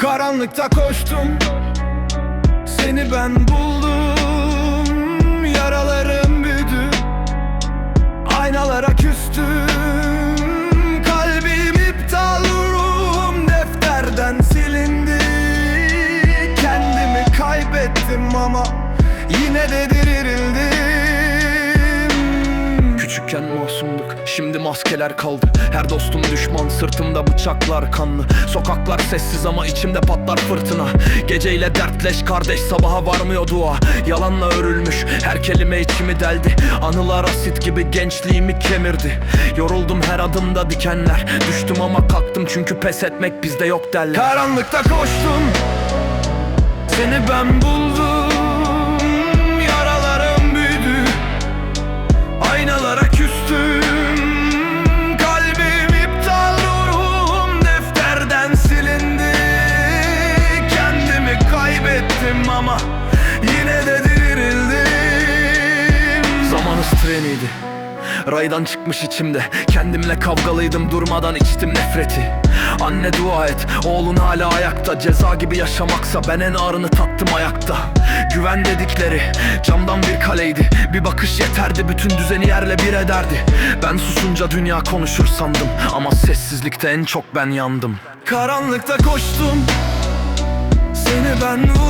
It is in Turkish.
Karanlıkta koştum. Seni ben buldum. Yaralarım büyüdü. Aynalara küstüm. Kalbim iptal ruhum defterden silindi. Kendimi kaybettim ama Yine de dirildim Küçükken masumduk şimdi maskeler kaldı. Her dostum düşman sırtımda bıçaklar kanlı. Sokaklar sessiz ama içimde patlar fırtına. Geceyle dertleş kardeş sabaha varmıyor dua. Yalanla örülmüş her kelime içimi deldi. Anılar asit gibi gençliğimi kemirdi. Yoruldum her adımda dikenler. Düştüm ama kalktım çünkü pes etmek bizde yok derler. Karanlıkta koştum Seni ben buldum. Yaralarım büyüdü Aynalara Treniydi Raydan çıkmış içimde. Kendimle kavgalıydım durmadan içtim nefreti. Anne dua et oğlun hala ayakta. Ceza gibi yaşamaksa ben en ağrını tattım ayakta. Güven dedikleri camdan bir kaleydi. Bir bakış yeterdi bütün düzeni yerle bir ederdi. Ben susunca dünya konuşur sandım Ama sessizlikte en çok ben yandım. Karanlıkta koştum Seni ben vurdum